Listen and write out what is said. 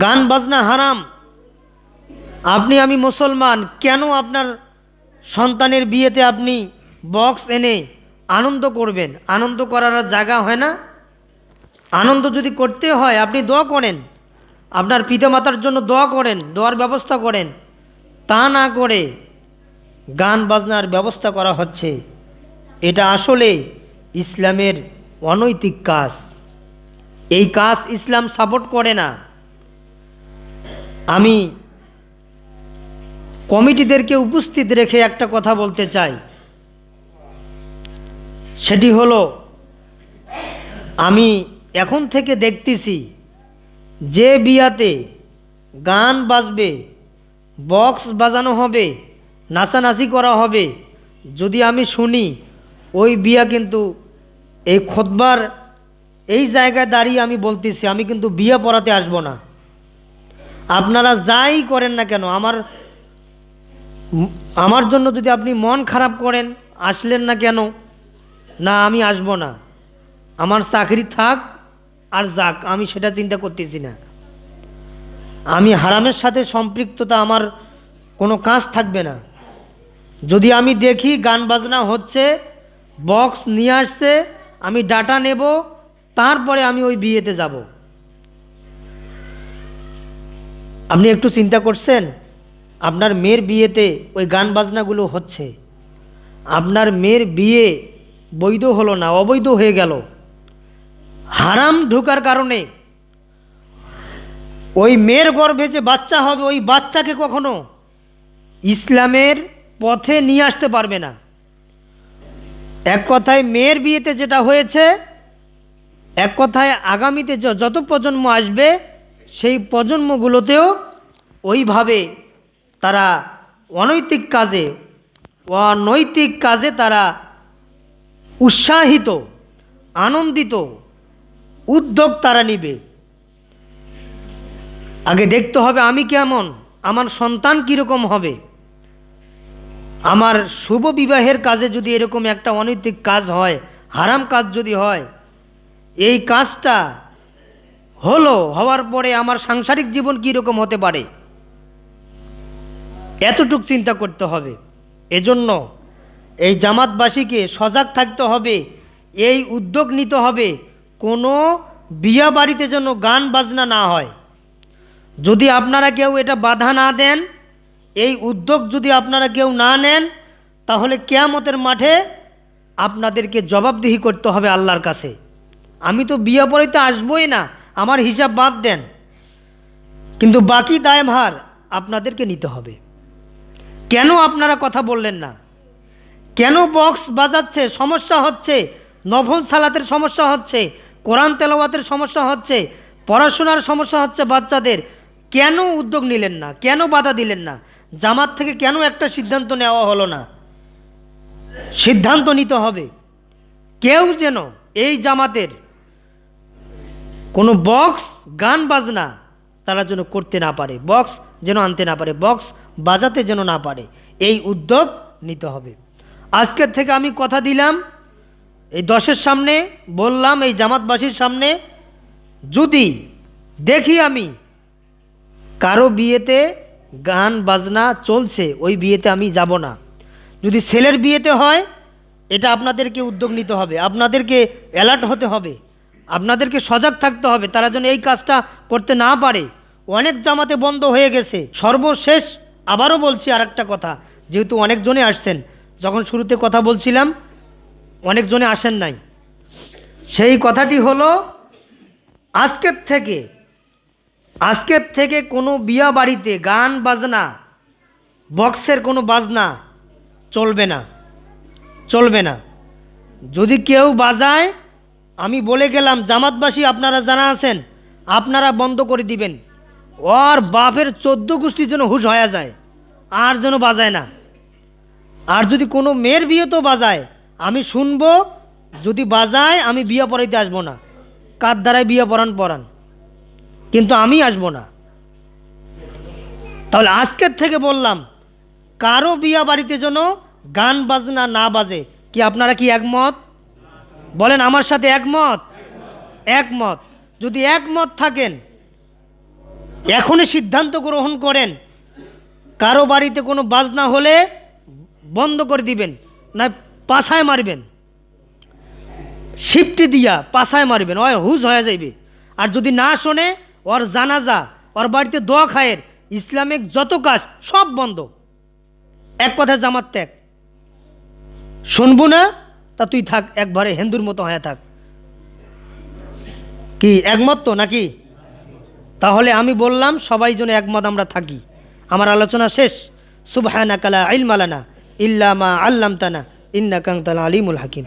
গান বাজনা হারাম। আপনি আমি মুসলমান, কেন আপনার সন্তানের বিয়েতে আপনি বক্স এনে আনন্দ করবেন? আনন্দ করার জায়গা হয় না। আনন্দ যদি করতে হয়, আপনি দোয়া করেন। আপনার পিতামাতার জন্য দোয়া করেন, দোয়ার ব্যবস্থা করেন। তা না করে গান বাজনার ব্যবস্থা করা হচ্ছে। এটা আসলে ইসলামের অনৈতিক কাজ। এই কাজ ইসলাম সাপোর্ট করে না। আমি কমিটিদেরকে উপস্থিত রেখে একটা কথা বলতে চাই। সেটি হলো, আমি এখন থেকে দেখতেছি যে বিয়াতে গান বাজবে, বক্স বাজানো হবে, নাচানাচি করা হবে, যদি আমি শুনি, ওই বিয়া কিন্তু, এই খোদবার এই জায়গায় দাঁড়িয়ে আমি বলতেছি, আমি কিন্তু বিয়ে পড়াতে আসব না। আপনারা যাই করেন না কেন, আমার আমার জন্য যদি আপনি মন খারাপ করেন, আসলেন না কেন? না, আমি আসব না। আমার চাকরি থাক আর যাক, আমি সেটা চিন্তা করতেছি না। আমি হারামের সাথে সম্পৃক্ততা আমার কোনো কাজ থাকবে না। যদি আমি দেখি গান বাজনা হচ্ছে বক্স নিয়ে আসছে, আমি ডাটা নেব, তারপরে আমি ওই বিয়েতে যাব। আপনি একটু চিন্তা করছেন, আপনার মেয়ের বিয়েতে ওই গান বাজনাগুলো হচ্ছে। আপনার মেয়ের বিয়ে বৈধ হলো না, অবৈধ হয়ে গেল। হারাম ঢোকার কারণে ওই মেয়ের গর্ভে যে বাচ্চা হবে, ওই বাচ্চাকে কখনো ইসলামের পথে নিয়ে আসতে পারবে না। এক কথায় মেয়ের বিয়েতে যেটা হয়েছে, এক কথায় আগামীতে যত প্রজন্ম আসবে সেই প্রজন্মগুলোতেও ওইভাবে তারা অনৈতিক কাজে অনৈতিক কাজে তারা উৎসাহিত, আনন্দিত উদ্যোগ তারা নিবে। আগে দেখতে হবে আমি কেমন, আমার সন্তান কীরকম হবে। আমার শুভ বিবাহের কাজে যদি এরকম একটা অনৈতিক কাজ হয়, হারাম কাজ যদি হয়, এই কাজটা হলো হওয়ার পরে আমার সাংসারিক জীবন কীরকম হতে পারে? এতটুক চিন্তা করতে হবে। এজন্য এই জামাতবাসীকে সজাগ থাকতে হবে, এই উদ্যোগ নিতে হবে, কোনো বিয়া বাড়িতে যেন গান বাজনা না হয়। যদি আপনারা কেউ এটা বাধা না দেন, এই উদ্যোগ যদি আপনারা কেউ না নেন, তাহলে কেয়ামতের মাঠে আপনাদেরকে জবাবদিহি করতে হবে আল্লাহর কাছে। আমি তো বিয়ে পড়াইতে আসবই না আমার হিসাব বাদ দেন। কিন্তু বাকি দায়ভার আপনাদেরকে নিতে হবে। কেন আপনারা কথা বললেন না? কেন বক্স বাজাচ্ছে? সমস্যা হচ্ছে নফল সালাতের সমস্যা হচ্ছে, কোরআন তেলাওয়াতের সমস্যা হচ্ছে, পড়াশোনার সমস্যা হচ্ছে বাচ্চাদের। কেন উদ্যোগ নিলেন না? কেন বাধা দিলেন না? জামাত থেকে কেন একটা সিদ্ধান্ত নেওয়া হলো না? সিদ্ধান্ত নিতে হবে। কেউ যেন এই জামাতের কোনো বক্স, গান, বাজনা তারা যেন করতে না পারে। বক্স যেন আনতে না পারে, বক্স বাজাতে যেন না পারে, এই উদ্যোগ নিতে হবে। আজকের থেকে আমি কথা দিলাম, এই দশের সামনে বললাম, এই জামাতবাসীর সামনে, যদি দেখি আমি কারও বিয়েতে গান, বাজনা চলছে, ওই বিয়েতে আমি যাব না। যদি ছেলের বিয়েতে হয়, এটা আপনাদেরকে উদ্যোগ নিতে হবে। আপনাদেরকে অ্যালার্ট হতে হবে। আপনাদেরকে সজাগ থাকতে হবে, তারা যেন এই কাজটা করতে না পারে। অনেক জামাতে বন্ধ হয়ে গেছে। সর্বশেষ আবারও বলছি আর একটা কথা, যেহেতু অনেকজনে আসছেন, যখন শুরুতে কথা বলছিলাম অনেকজনে আসেন নাই। সেই কথাটি হলো, আজকের থেকে আজকের থেকে কোনো বিয়া বাড়িতে গান বাজনা, বক্সের কোনো বাজনা চলবে না চলবে না। যদি কেউ বাজায় আমি বলে গেলাম, জামাতবাসী আপনারা জানা আছেন, আপনারা বন্ধ করে দিবেন। ওর বাপের চোদ্দ গোষ্ঠীর যেন হুশ হয়ে যায়, আর যেন বাজায় না। আর যদি কোনো মেয়ের বিয়ে তো বাজায়, আমি শুনব, যদি বাজায়, আমি বিয়ে পড়াইতে আসব না। কার দ্বারাই বিয়ে পড়ান পড়ান। কিন্তু আমি আসব না। তাহলে আজকের থেকে বললাম, কারও বিয়া বাড়িতে যেন গান বাজনা না বাজে, কি আপনারা কি একমত? বলেন, আমার সাথে একমত? একমত। যদি একমত থাকেন, এখনই সিদ্ধান্ত গ্রহণ করেন, কারও বাড়িতে কোনো বাজনা হলে বন্ধ করে দিবেন, না পাছায় মারবেন। শিফটি দিয়া পাছায় মারবেন, ওই হুজ হয়ে যাইবে। আর যদি না শোনে, ওর জানাজা, ওর বাড়িতে দোয়া খায়ের, ইসলামিক যত কাজ, সব বন্ধ। এক কথায় জামাত ত্যাগ। শুনব না? তা তুই থাক একবারে হিন্দুর মতো হয়ে থাক। কি, একমত তো নাকি? তাহলে আমি বললাম, সবাই যেন একমত আমরা থাকি। আমার আলোচনা শেষ। সুবহানাকালা ইলমালানা ইল্লামা আল্লামতানা ইন্নাকাংতালা আলিমুল হাকিম।